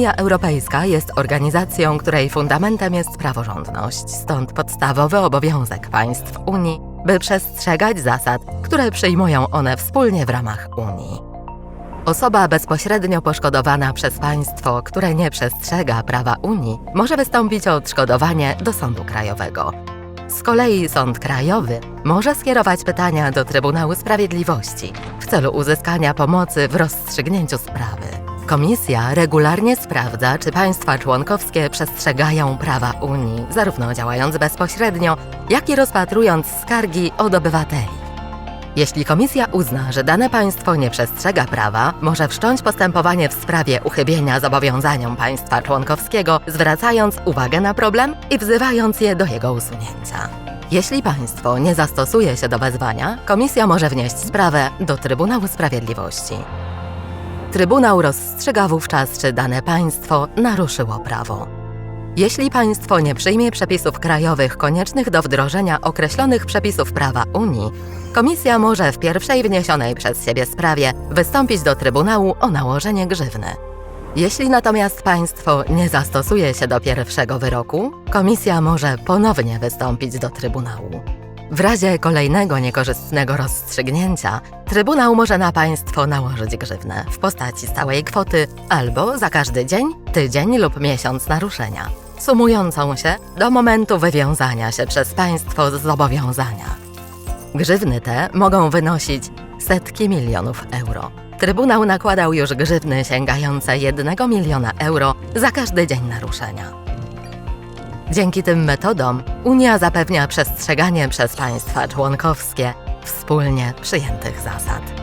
Unia Europejska jest organizacją, której fundamentem jest praworządność, stąd podstawowy obowiązek państw Unii, by przestrzegać zasad, które przyjmują one wspólnie w ramach Unii. Osoba bezpośrednio poszkodowana przez państwo, które nie przestrzega prawa Unii, może wystąpić o odszkodowanie do Sądu Krajowego. Z kolei Sąd Krajowy może skierować pytania do Trybunału Sprawiedliwości w celu uzyskania pomocy w rozstrzygnięciu sprawy. Komisja regularnie sprawdza, czy państwa członkowskie przestrzegają prawa Unii, zarówno działając bezpośrednio, jak i rozpatrując skargi od obywateli. Jeśli komisja uzna, że dane państwo nie przestrzega prawa, może wszcząć postępowanie w sprawie uchybienia zobowiązaniom państwa członkowskiego, zwracając uwagę na problem i wzywając je do jego usunięcia. Jeśli państwo nie zastosuje się do wezwania, komisja może wnieść sprawę do Trybunału Sprawiedliwości. Trybunał rozstrzyga wówczas, czy dane państwo naruszyło prawo. Jeśli państwo nie przyjmie przepisów krajowych koniecznych do wdrożenia określonych przepisów prawa Unii, komisja może w pierwszej wniesionej przez siebie sprawie wystąpić do Trybunału o nałożenie grzywny. Jeśli natomiast państwo nie zastosuje się do pierwszego wyroku, komisja może ponownie wystąpić do Trybunału. W razie kolejnego niekorzystnego rozstrzygnięcia, Trybunał może na państwo nałożyć grzywnę w postaci stałej kwoty albo za każdy dzień, tydzień lub miesiąc naruszenia, sumującą się do momentu wywiązania się przez państwo z zobowiązania. Grzywny te mogą wynosić setki milionów euro. Trybunał nakładał już grzywny sięgające 1 miliona euro za każdy dzień naruszenia. Dzięki tym metodom Unia zapewnia przestrzeganie przez państwa członkowskie wspólnie przyjętych zasad.